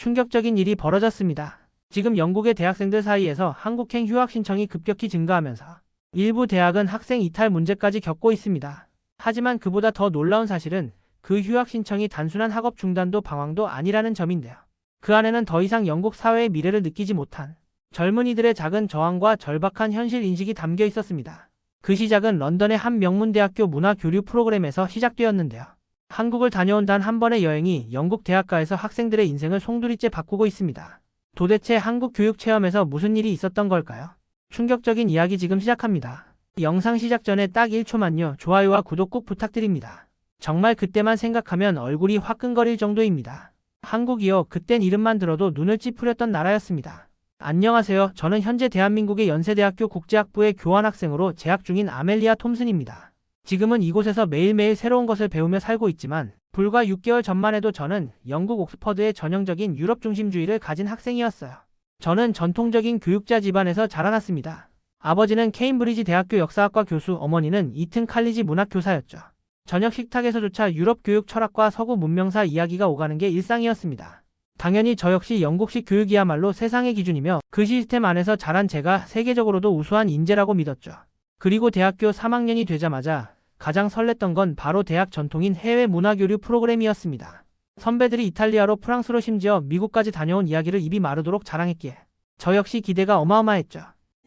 충격적인 일이 벌어졌습니다. 지금 영국의 대학생들 사이에서 한국행 휴학 신청이 급격히 증가하면서 일부 대학은 학생 이탈 문제까지 겪고 있습니다. 하지만 그보다 더 놀라운 사실은 그 휴학 신청이 단순한 학업 중단도 방황도 아니라는 점인데요. 그 안에는 더 이상 영국 사회의 미래를 느끼지 못한 젊은이들의 작은 저항과 절박한 현실 인식이 담겨 있었습니다. 그 시작은 런던의 한 명문대학교 문화교류 프로그램에서 시작되었는데요. 한국을 다녀온 단 한 번의 여행이 영국 대학가에서 학생들의 인생을 송두리째 바꾸고 있습니다. 도대체 한국 교육 체험에서 무슨 일이 있었던 걸까요? 충격적인 이야기 지금 시작합니다. 영상 시작 전에 딱 1초만요. 좋아요와 구독 꼭 부탁드립니다. 정말 그때만 생각하면 얼굴이 화끈거릴 정도입니다. 한국이요. 그땐 이름만 들어도 눈을 찌푸렸던 나라였습니다. 안녕하세요. 저는 현재 대한민국의 연세대학교 국제학부의 교환학생으로 재학 중인 아멜리아 톰슨입니다. 지금은 이곳에서 매일매일 새로운 것을 배우며 살고 있지만 불과 6개월 전만 해도 저는 영국 옥스퍼드의 전형적인 유럽 중심주의를 가진 학생이었어요. 저는 전통적인 교육자 집안에서 자라났습니다. 아버지는 케임브리지 대학교 역사학과 교수, 어머니는 이튼 칼리지 문학교사였죠. 저녁 식탁에서조차 유럽 교육 철학과 서구 문명사 이야기가 오가는 게 일상이었습니다. 당연히 저 역시 영국식 교육이야말로 세상의 기준이며 그 시스템 안에서 자란 제가 세계적으로도 우수한 인재라고 믿었죠. 그리고 대학교 3학년이 되자마자 가장 설렜던 건 바로 대학 전통인 해외 문화교류 프로그램이었습니다. 선배들이 이탈리아로 프랑스로 심지어 미국까지 다녀온 이야기를 입이 마르도록 자랑했기에 저 역시 기대가 어마어마했죠.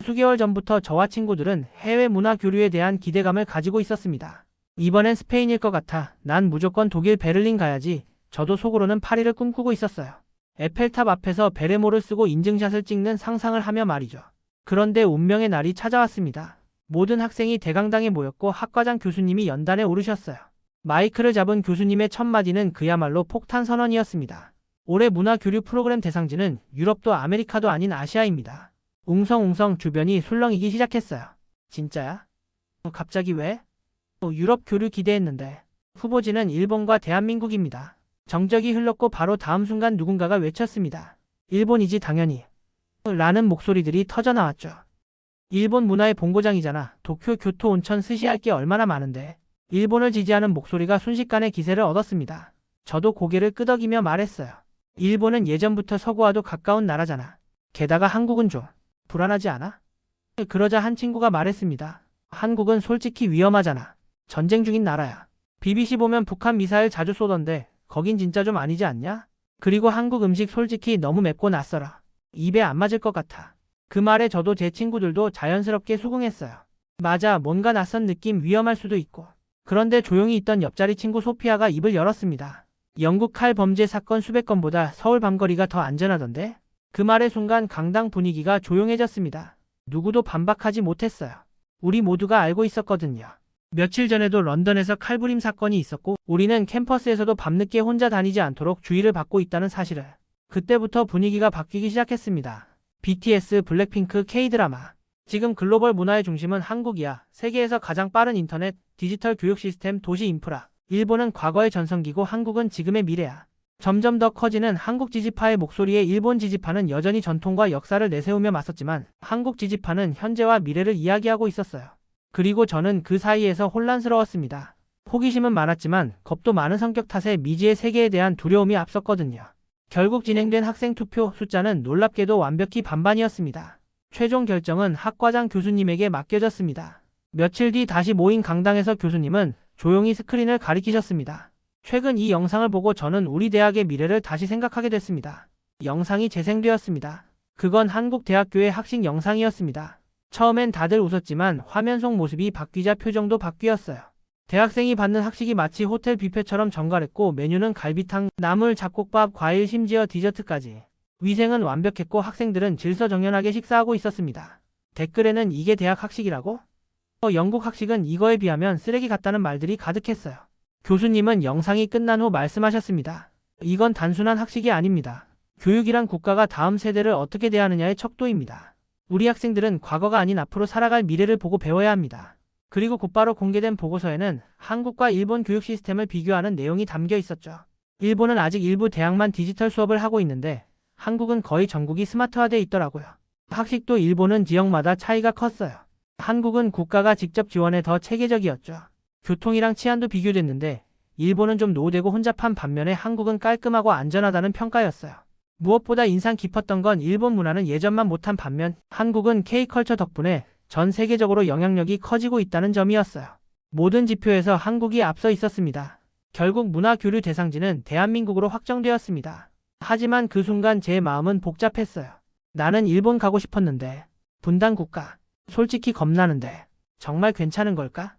수개월 전부터 저와 친구들은 해외 문화 교류에 대한 기대감을 가지고 있었습니다. 이번엔 스페인일 것 같아 난 무조건 독일 베를린 가야지 저도 속으로는 파리를 꿈꾸고 있었어요. 에펠탑 앞에서 베레모를 쓰고 인증샷을 찍는 상상을 하며 말이죠. 그런데 운명의 날이 찾아왔습니다. 모든 학생이 대강당에 모였고 학과장 교수님이 연단에 오르셨어요. 마이크를 잡은 교수님의 첫 마디는 그야말로 폭탄 선언이었습니다. 올해 문화 교류 프로그램 대상지는 유럽도 아메리카도 아닌 아시아입니다. 웅성웅성 주변이 술렁이기 시작했어요. 진짜야? 어, 갑자기 왜? 어, 유럽 교류 기대했는데 후보지는 일본과 대한민국입니다. 정적이 흘렀고 바로 다음 순간 누군가가 외쳤습니다. 일본이지 당연히. 라는 목소리들이 터져나왔죠. 일본 문화의 본고장이잖아. 도쿄, 교토, 온천, 스시 할 게 얼마나 많은데. 일본을 지지하는 목소리가 순식간에 기세를 얻었습니다. 저도 고개를 끄덕이며 말했어요. 일본은 예전부터 서구와도 가까운 나라잖아. 게다가 한국은 좀 불안하지 않아? 그러자 한 친구가 말했습니다. 한국은 솔직히 위험하잖아. 전쟁 중인 나라야. BBC 보면 북한 미사일 자주 쏘던데 거긴 진짜 좀 아니지 않냐? 그리고 한국 음식 솔직히 너무 맵고 낯설어. 입에 안 맞을 것 같아. 그 말에 저도 제 친구들도 자연스럽게 수긍했어요. 맞아, 뭔가 낯선 느낌 위험할 수도 있고. 그런데 조용히 있던 옆자리 친구 소피아가 입을 열었습니다. 영국 칼 범죄 사건 수백 건보다 서울 밤거리가 더 안전하던데? 그 말의 순간 강당 분위기가 조용해졌습니다. 누구도 반박하지 못했어요. 우리 모두가 알고 있었거든요. 며칠 전에도 런던에서 칼부림 사건이 있었고 우리는 캠퍼스에서도 밤늦게 혼자 다니지 않도록 주의를 받고 있다는 사실을. 그때부터 분위기가 바뀌기 시작했습니다. BTS, 블랙핑크, K-드라마. 지금 글로벌 문화의 중심은 한국이야. 세계에서 가장 빠른 인터넷, 디지털 교육 시스템, 도시 인프라. 일본은 과거의 전성기고 한국은 지금의 미래야. 점점 더 커지는 한국 지지파의 목소리에 일본 지지파는 여전히 전통과 역사를 내세우며 맞섰지만 한국 지지파는 현재와 미래를 이야기하고 있었어요. 그리고 저는 그 사이에서 혼란스러웠습니다. 호기심은 많았지만 겁도 많은 성격 탓에 미지의 세계에 대한 두려움이 앞섰거든요. 결국 진행된 학생 투표 숫자는 놀랍게도 완벽히 반반이었습니다. 최종 결정은 학과장 교수님에게 맡겨졌습니다. 며칠 뒤 다시 모인 강당에서 교수님은 조용히 스크린을 가리키셨습니다. 최근 이 영상을 보고 저는 우리 대학의 미래를 다시 생각하게 됐습니다. 영상이 재생되었습니다. 그건 한국 대학교의 학식 영상이었습니다. 처음엔 다들 웃었지만 화면 속 모습이 바뀌자 표정도 바뀌었어요. 대학생이 받는 학식이 마치 호텔 뷔페처럼 정갈했고 메뉴는 갈비탕, 나물, 잡곡밥, 과일, 심지어 디저트까지. 위생은 완벽했고 학생들은 질서정연하게 식사하고 있었습니다. 댓글에는 이게 대학 학식이라고? 어, 영국 학식은 이거에 비하면 쓰레기 같다는 말들이 가득했어요. 교수님은 영상이 끝난 후 말씀하셨습니다. 이건 단순한 학식이 아닙니다. 교육이란 국가가 다음 세대를 어떻게 대하느냐의 척도입니다. 우리 학생들은 과거가 아닌 앞으로 살아갈 미래를 보고 배워야 합니다. 그리고 곧바로 공개된 보고서에는 한국과 일본 교육 시스템을 비교하는 내용이 담겨 있었죠. 일본은 아직 일부 대학만 디지털 수업을 하고 있는데 한국은 거의 전국이 스마트화돼 있더라고요. 학식도 일본은 지역마다 차이가 컸어요. 한국은 국가가 직접 지원에 더 체계적이었죠. 교통이랑 치안도 비교됐는데 일본은 좀 노후되고 혼잡한 반면에 한국은 깔끔하고 안전하다는 평가였어요. 무엇보다 인상 깊었던 건 일본 문화는 예전만 못한 반면 한국은 K컬처 덕분에 전 세계적으로 영향력이 커지고 있다는 점이었어요. 모든 지표에서 한국이 앞서 있었습니다. 결국 문화 교류 대상지는 대한민국으로 확정되었습니다. 하지만 그 순간 제 마음은 복잡했어요. 나는 일본 가고 싶었는데 분단 국가 솔직히 겁나는데 정말 괜찮은 걸까?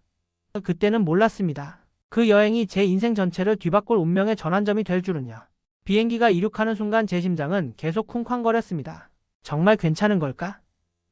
그때는 몰랐습니다. 그 여행이 제 인생 전체를 뒤바꿀 운명의 전환점이 될 줄은요. 비행기가 이륙하는 순간 제 심장은 계속 쿵쾅거렸습니다. 정말 괜찮은 걸까?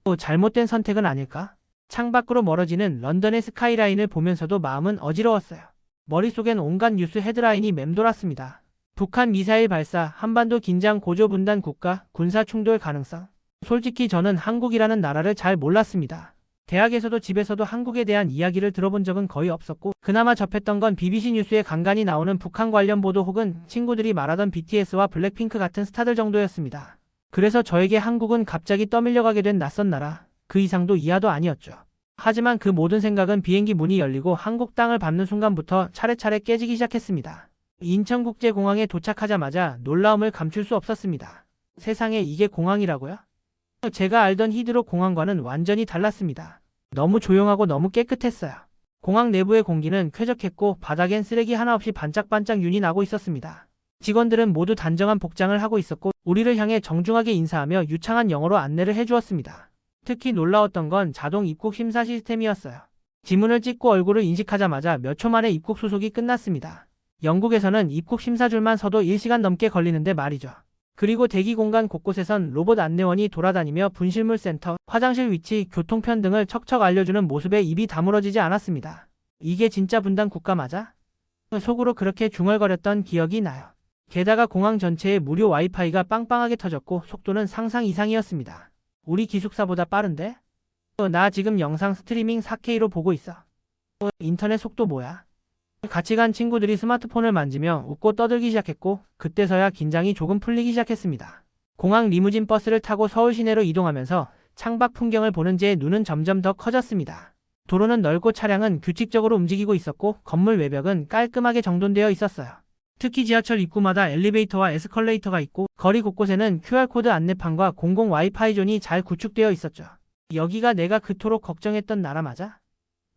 또 잘못된 선택은 아닐까? 창밖으로 멀어지는 런던의 스카이라인을 보면서도 마음은 어지러웠어요. 머릿속엔 온갖 뉴스 헤드라인이 맴돌았습니다. 북한 미사일 발사, 한반도 긴장 고조 분단 국가, 군사 충돌 가능성. 솔직히 저는 한국이라는 나라를 잘 몰랐습니다. 대학에서도 집에서도 한국에 대한 이야기를 들어본 적은 거의 없었고, 그나마 접했던 건 BBC 뉴스에 간간히 나오는 북한 관련 보도 혹은 친구들이 말하던 BTS와 블랙핑크 같은 스타들 정도였습니다. 그래서 저에게 한국은 갑자기 떠밀려가게 된 낯선 나라, 그 이상도 이하도 아니었죠. 하지만 그 모든 생각은 비행기 문이 열리고 한국 땅을 밟는 순간부터 차례차례 깨지기 시작했습니다. 인천국제공항에 도착하자마자 놀라움을 감출 수 없었습니다. 세상에 이게 공항이라고요? 제가 알던 히드로 공항과는 완전히 달랐습니다. 너무 조용하고 너무 깨끗했어요. 공항 내부의 공기는 쾌적했고 바닥엔 쓰레기 하나 없이 반짝반짝 윤이 나고 있었습니다. 직원들은 모두 단정한 복장을 하고 있었고 우리를 향해 정중하게 인사하며 유창한 영어로 안내를 해주었습니다. 특히 놀라웠던 건 자동 입국 심사 시스템이었어요. 지문을 찍고 얼굴을 인식하자마자 몇 초 만에 입국 수속이 끝났습니다. 영국에서는 입국 심사줄만 서도 1시간 넘게 걸리는데 말이죠. 그리고 대기 공간 곳곳에선 로봇 안내원이 돌아다니며 분실물 센터, 화장실 위치, 교통편 등을 척척 알려주는 모습에 입이 다물어지지 않았습니다. 이게 진짜 분단 국가 맞아? 속으로 그렇게 중얼거렸던 기억이 나요. 게다가 공항 전체에 무료 와이파이가 빵빵하게 터졌고 속도는 상상 이상이었습니다. 우리 기숙사보다 빠른데? 어, 나 지금 영상 스트리밍 4K로 보고 있어. 어, 인터넷 속도 뭐야? 같이 간 친구들이 스마트폰을 만지며 웃고 떠들기 시작했고 그때서야 긴장이 조금 풀리기 시작했습니다. 공항 리무진 버스를 타고 서울 시내로 이동하면서 창밖 풍경을 보는 제 눈은 점점 더 커졌습니다. 도로는 넓고 차량은 규칙적으로 움직이고 있었고 건물 외벽은 깔끔하게 정돈되어 있었어요. 특히 지하철 입구마다 엘리베이터와 에스컬레이터가 있고 거리 곳곳에는 QR코드 안내판과 공공 와이파이 존이 잘 구축되어 있었죠. 여기가 내가 그토록 걱정했던 나라 맞아?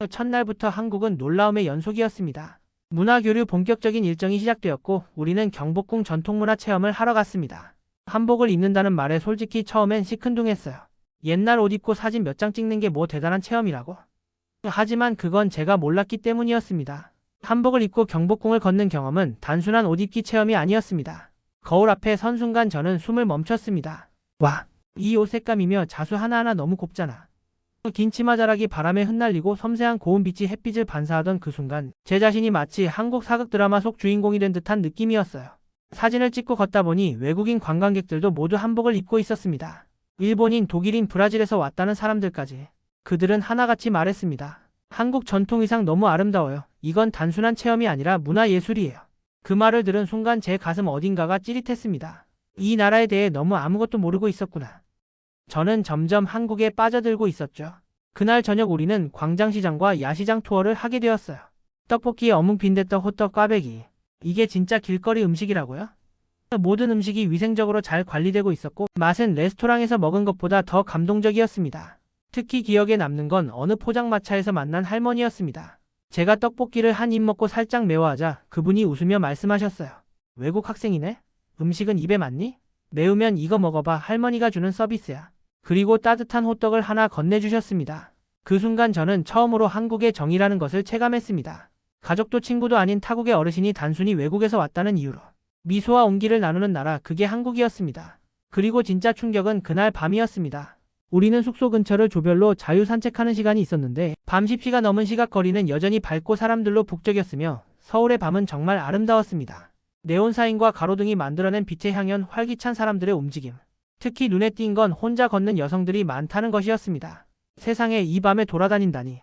첫날부터 한국은 놀라움의 연속이었습니다. 문화교류 본격적인 일정이 시작되었고 우리는 경복궁 전통문화 체험을 하러 갔습니다. 한복을 입는다는 말에 솔직히 처음엔 시큰둥했어요. 옛날 옷 입고 사진 몇 장 찍는 게 뭐 대단한 체험이라고? 하지만 그건 제가 몰랐기 때문이었습니다. 한복을 입고 경복궁을 걷는 경험은 단순한 옷 입기 체험이 아니었습니다. 거울 앞에 선 순간 저는 숨을 멈췄습니다. 와, 이 옷 색감이며 자수 하나하나 너무 곱잖아. 긴 치마 자락이 바람에 흩날리고 섬세한 고운 빛이 햇빛을 반사하던 그 순간 제 자신이 마치 한국 사극 드라마 속 주인공이 된 듯한 느낌이었어요. 사진을 찍고 걷다 보니 외국인 관광객들도 모두 한복을 입고 있었습니다. 일본인, 독일인, 브라질에서 왔다는 사람들까지. 그들은 하나같이 말했습니다. 한국 전통 의상 너무 아름다워요. 이건 단순한 체험이 아니라 문화예술이에요. 그 말을 들은 순간 제 가슴 어딘가가 찌릿했습니다. 이 나라에 대해 너무 아무것도 모르고 있었구나. 저는 점점 한국에 빠져들고 있었죠. 그날 저녁 우리는 광장시장과 야시장 투어를 하게 되었어요. 떡볶이, 어묵, 빈대떡, 호떡, 꽈배기. 이게 진짜 길거리 음식이라고요? 모든 음식이 위생적으로 잘 관리되고 있었고 맛은 레스토랑에서 먹은 것보다 더 감동적이었습니다. 특히 기억에 남는 건 어느 포장마차에서 만난 할머니였습니다. 제가 떡볶이를 한 입 먹고 살짝 매워하자 그분이 웃으며 말씀하셨어요. 외국 학생이네? 음식은 입에 맞니? 매우면 이거 먹어봐 할머니가 주는 서비스야. 그리고 따뜻한 호떡을 하나 건네주셨습니다. 그 순간 저는 처음으로 한국의 정이라는 것을 체감했습니다. 가족도 친구도 아닌 타국의 어르신이 단순히 외국에서 왔다는 이유로 미소와 온기를 나누는 나라 그게 한국이었습니다. 그리고 진짜 충격은 그날 밤이었습니다. 우리는 숙소 근처를 조별로 자유 산책하는 시간이 있었는데 밤 10시가 넘은 시각 거리는 여전히 밝고 사람들로 북적였으며 서울의 밤은 정말 아름다웠습니다. 네온사인과 가로등이 만들어낸 빛의 향연 활기찬 사람들의 움직임. 특히 눈에 띈 건 혼자 걷는 여성들이 많다는 것이었습니다. 세상에 이 밤에 돌아다닌다니.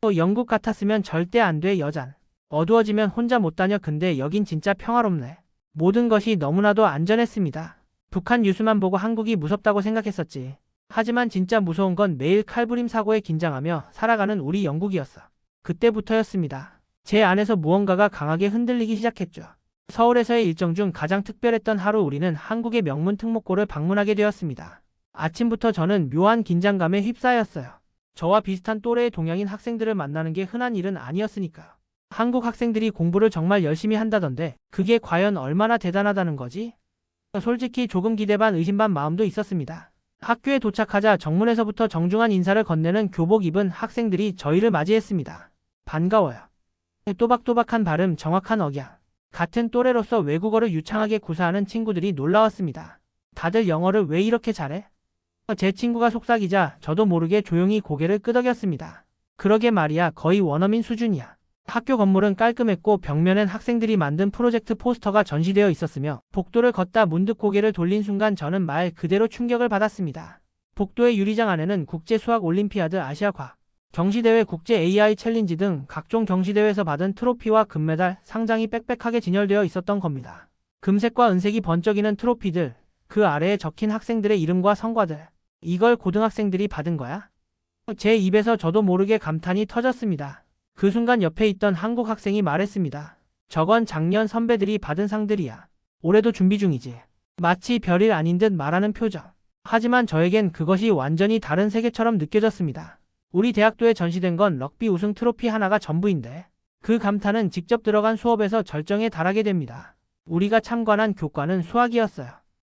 또 영국 같았으면 절대 안 돼 여잔. 어두워지면 혼자 못 다녀 근데 여긴 진짜 평화롭네. 모든 것이 너무나도 안전했습니다. 북한 뉴스만 보고 한국이 무섭다고 생각했었지. 하지만 진짜 무서운 건 매일 칼부림 사고에 긴장하며 살아가는 우리 영국이었어. 그때부터였습니다. 제 안에서 무언가가 강하게 흔들리기 시작했죠. 서울에서의 일정 중 가장 특별했던 하루 우리는 한국의 명문 특목고를 방문하게 되었습니다. 아침부터 저는 묘한 긴장감에 휩싸였어요. 저와 비슷한 또래의 동양인 학생들을 만나는 게 흔한 일은 아니었으니까요. 한국 학생들이 공부를 정말 열심히 한다던데 그게 과연 얼마나 대단하다는 거지? 솔직히 조금 기대 반 의심 반 마음도 있었습니다. 학교에 도착하자 정문에서부터 정중한 인사를 건네는 교복 입은 학생들이 저희를 맞이했습니다. 반가워요. 또박또박한 발음, 정확한 억양. 같은 또래로서 외국어를 유창하게 구사하는 친구들이 놀라웠습니다. 다들 영어를 왜 이렇게 잘해? 제 친구가 속삭이자 저도 모르게 조용히 고개를 끄덕였습니다. 그러게 말이야 거의 원어민 수준이야. 학교 건물은 깔끔했고 벽면엔 학생들이 만든 프로젝트 포스터가 전시되어 있었으며 복도를 걷다 문득 고개를 돌린 순간 저는 말 그대로 충격을 받았습니다. 복도의 유리장 안에는 국제 수학 올림피아드 아시아 과학 경시대회 국제 AI 챌린지 등 각종 경시대회에서 받은 트로피와 금메달, 상장이 빽빽하게 진열되어 있었던 겁니다. 금색과 은색이 번쩍이는 트로피들, 그 아래에 적힌 학생들의 이름과 성과들. 이걸 고등학생들이 받은 거야? 제 입에서 저도 모르게 감탄이 터졌습니다. 그 순간 옆에 있던 한국 학생이 말했습니다. 저건 작년 선배들이 받은 상들이야. 올해도 준비 중이지. 마치 별일 아닌 듯 말하는 표정. 하지만 저에겐 그것이 완전히 다른 세계처럼 느껴졌습니다. 우리 대학도에 전시된 건 럭비 우승 트로피 하나가 전부인데 그 감탄은 직접 들어간 수업에서 절정에 달하게 됩니다. 우리가 참관한 교과는 수학이었어요.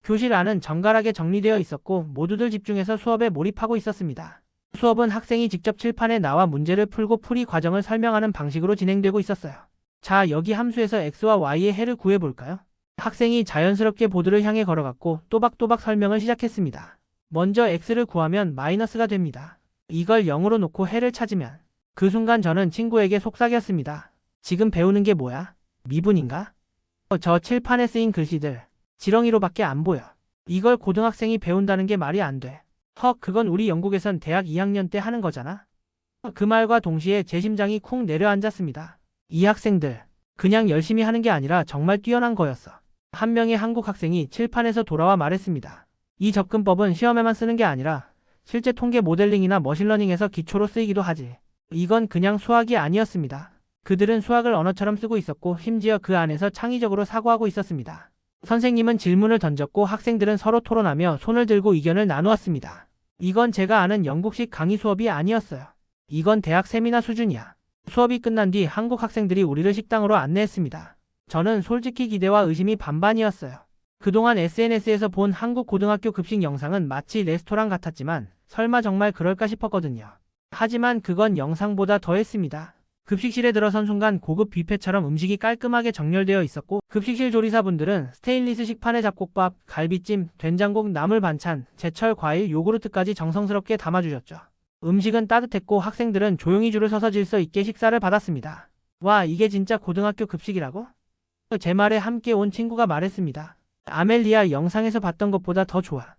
교실 안은 정갈하게 정리되어 있었고 모두들 집중해서 수업에 몰입하고 있었습니다. 수업은 학생이 직접 칠판에 나와 문제를 풀고 풀이 과정을 설명하는 방식으로 진행되고 있었어요. 자, 여기 함수에서 x와 y의 해를 구해볼까요? 학생이 자연스럽게 보드를 향해 걸어갔고 또박또박 설명을 시작했습니다. 먼저 x를 구하면 마이너스가 됩니다. 이걸 0으로 놓고 해를 찾으면 그 순간 저는 친구에게 속삭였습니다. 지금 배우는 게 뭐야? 미분인가? 어, 저 칠판에 쓰인 글씨들 지렁이로밖에 안 보여. 이걸 고등학생이 배운다는 게 말이 안 돼. 헉, 그건 우리 영국에선 대학 2학년 때 하는 거잖아. 그 말과 동시에 제 심장이 쿵 내려앉았습니다. 이 학생들, 그냥 열심히 하는 게 아니라 정말 뛰어난 거였어. 한 명의 한국 학생이 칠판에서 돌아와 말했습니다. 이 접근법은 시험에만 쓰는 게 아니라 실제 통계 모델링이나 머신러닝에서 기초로 쓰이기도 하지. 이건 그냥 수학이 아니었습니다. 그들은 수학을 언어처럼 쓰고 있었고 심지어 그 안에서 창의적으로 사고하고 있었습니다. 선생님은 질문을 던졌고 학생들은 서로 토론하며 손을 들고 의견을 나누었습니다. 이건 제가 아는 영국식 강의 수업이 아니었어요. 이건 대학 세미나 수준이야. 수업이 끝난 뒤 한국 학생들이 우리를 식당으로 안내했습니다. 저는 솔직히 기대와 의심이 반반이었어요. 그동안 SNS에서 본 한국 고등학교 급식 영상은 마치 레스토랑 같았지만 설마 정말 그럴까 싶었거든요. 하지만 그건 영상보다 더했습니다. 급식실에 들어선 순간 고급 뷔페처럼 음식이 깔끔하게 정렬되어 있었고 급식실 조리사분들은 스테인리스 식 판에 잡곡밥, 갈비찜, 된장국, 나물 반찬, 제철 과일, 요구르트까지 정성스럽게 담아주셨죠. 음식은 따뜻했고 학생들은 조용히 줄을 서서 질서 있게 식사를 받았습니다. 와 이게 진짜 고등학교 급식이라고? 제 말에 함께 온 친구가 말했습니다. 아멜리아 영상에서 봤던 것보다 더 좋아.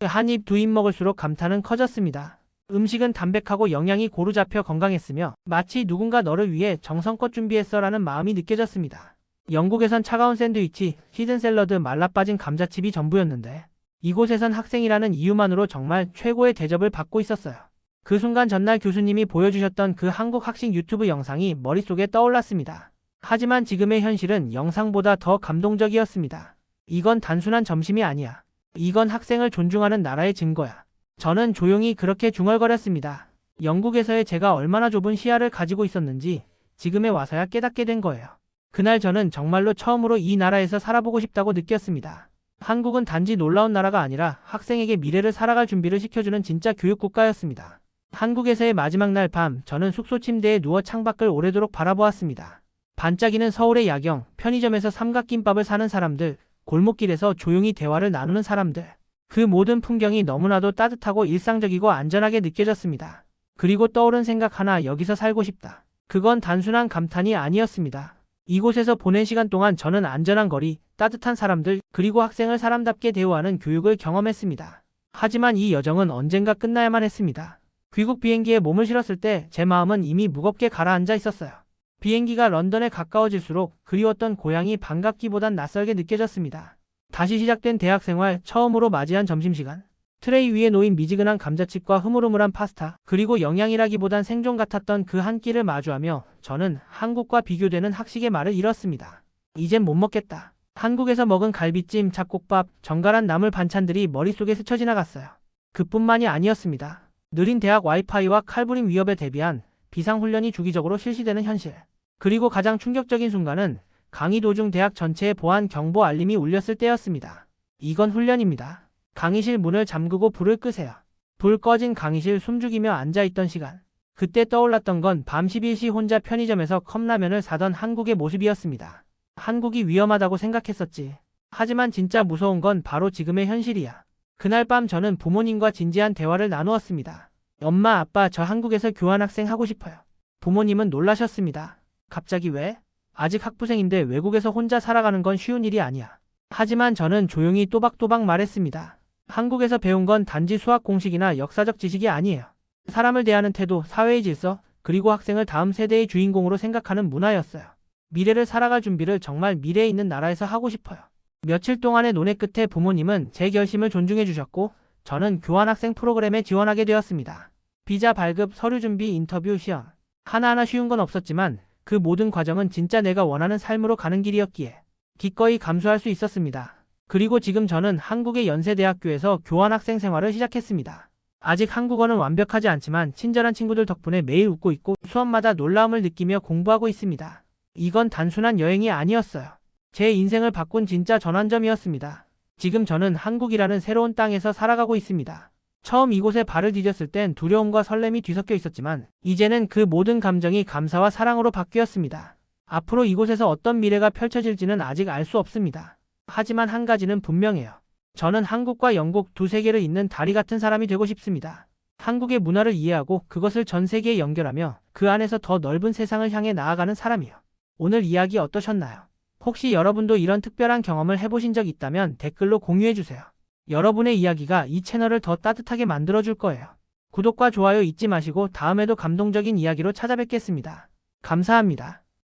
한 입 두 입 먹을수록 감탄은 커졌습니다. 음식은 담백하고 영양이 고루 잡혀 건강했으며 마치 누군가 너를 위해 정성껏 준비했어라는 마음이 느껴졌습니다. 영국에선 차가운 샌드위치, 히든 샐러드, 말라빠진 감자칩이 전부였는데 이곳에선 학생이라는 이유만으로 정말 최고의 대접을 받고 있었어요. 그 순간 전날 교수님이 보여주셨던 그 한국 학식 유튜브 영상이 머릿속에 떠올랐습니다. 하지만 지금의 현실은 영상보다 더 감동적이었습니다. 이건 단순한 점심이 아니야. 이건 학생을 존중하는 나라의 증거야. 저는 조용히 그렇게 중얼거렸습니다. 영국에서의 제가 얼마나 좁은 시야를 가지고 있었는지 지금에 와서야 깨닫게 된 거예요. 그날 저는 정말로 처음으로 이 나라에서 살아보고 싶다고 느꼈습니다. 한국은 단지 놀라운 나라가 아니라 학생에게 미래를 살아갈 준비를 시켜주는 진짜 교육국가였습니다. 한국에서의 마지막 날 밤 저는 숙소 침대에 누워 창밖을 오래도록 바라보았습니다. 반짝이는 서울의 야경, 편의점에서 삼각김밥을 사는 사람들, 골목길에서 조용히 대화를 나누는 사람들. 그 모든 풍경이 너무나도 따뜻하고 일상적이고 안전하게 느껴졌습니다. 그리고 떠오른 생각 하나 여기서 살고 싶다. 그건 단순한 감탄이 아니었습니다. 이곳에서 보낸 시간 동안 저는 안전한 거리, 따뜻한 사람들, 그리고 학생을 사람답게 대우하는 교육을 경험했습니다. 하지만 이 여정은 언젠가 끝나야만 했습니다. 귀국 비행기에 몸을 실었을 때 제 마음은 이미 무겁게 가라앉아 있었어요. 비행기가 런던에 가까워질수록 그리웠던 고향이 반갑기보단 낯설게 느껴졌습니다. 다시 시작된 대학생활 처음으로 맞이한 점심시간. 트레이 위에 놓인 미지근한 감자칩과 흐물흐물한 파스타, 그리고 영양이라기보단 생존 같았던 그 한 끼를 마주하며 저는 한국과 비교되는 학식의 말을 잃었습니다. 이젠 못 먹겠다. 한국에서 먹은 갈비찜, 잡곡밥, 정갈한 나물 반찬들이 머릿속에 스쳐 지나갔어요. 그뿐만이 아니었습니다. 느린 대학 와이파이와 칼부림 위협에 대비한 비상훈련이 주기적으로 실시되는 현실. 그리고 가장 충격적인 순간은 강의 도중 대학 전체의 보안 경보 알림이 울렸을 때였습니다. 이건 훈련입니다. 강의실 문을 잠그고 불을 끄세요. 불 꺼진 강의실 숨죽이며 앉아있던 시간. 그때 떠올랐던 건 밤 11시 혼자 편의점에서 컵라면을 사던 한국의 모습이었습니다. 한국이 위험하다고 생각했었지. 하지만 진짜 무서운 건 바로 지금의 현실이야. 그날 밤 저는 부모님과 진지한 대화를 나누었습니다. 엄마, 아빠, 저 한국에서 교환학생 하고 싶어요. 부모님은 놀라셨습니다. 갑자기 왜? 아직 학부생인데 외국에서 혼자 살아가는 건 쉬운 일이 아니야. 하지만 저는 조용히 또박또박 말했습니다. 한국에서 배운 건 단지 수학 공식이나 역사적 지식이 아니에요. 사람을 대하는 태도, 사회의 질서, 그리고 학생을 다음 세대의 주인공으로 생각하는 문화였어요. 미래를 살아갈 준비를 정말 미래에 있는 나라에서 하고 싶어요. 며칠 동안의 논의 끝에 부모님은 제 결심을 존중해 주셨고, 저는 교환학생 프로그램에 지원하게 되었습니다. 비자 발급, 서류 준비, 인터뷰, 시험. 하나하나 쉬운 건 없었지만 그 모든 과정은 진짜 내가 원하는 삶으로 가는 길이었기에 기꺼이 감수할 수 있었습니다. 그리고 지금 저는 한국의 연세대학교에서 교환학생 생활을 시작했습니다. 아직 한국어는 완벽하지 않지만 친절한 친구들 덕분에 매일 웃고 있고 수업마다 놀라움을 느끼며 공부하고 있습니다. 이건 단순한 여행이 아니었어요. 제 인생을 바꾼 진짜 전환점이었습니다. 지금 저는 한국이라는 새로운 땅에서 살아가고 있습니다. 처음 이곳에 발을 디뎠을 땐 두려움과 설렘이 뒤섞여 있었지만 이제는 그 모든 감정이 감사와 사랑으로 바뀌었습니다. 앞으로 이곳에서 어떤 미래가 펼쳐질지는 아직 알 수 없습니다. 하지만 한 가지는 분명해요. 저는 한국과 영국 두 세계를 잇는 다리 같은 사람이 되고 싶습니다. 한국의 문화를 이해하고 그것을 전 세계에 연결하며 그 안에서 더 넓은 세상을 향해 나아가는 사람이요. 오늘 이야기 어떠셨나요? 혹시 여러분도 이런 특별한 경험을 해보신 적 있다면 댓글로 공유해주세요. 여러분의 이야기가 이 채널을 더 따뜻하게 만들어줄 거예요. 구독과 좋아요 잊지 마시고 다음에도 감동적인 이야기로 찾아뵙겠습니다. 감사합니다.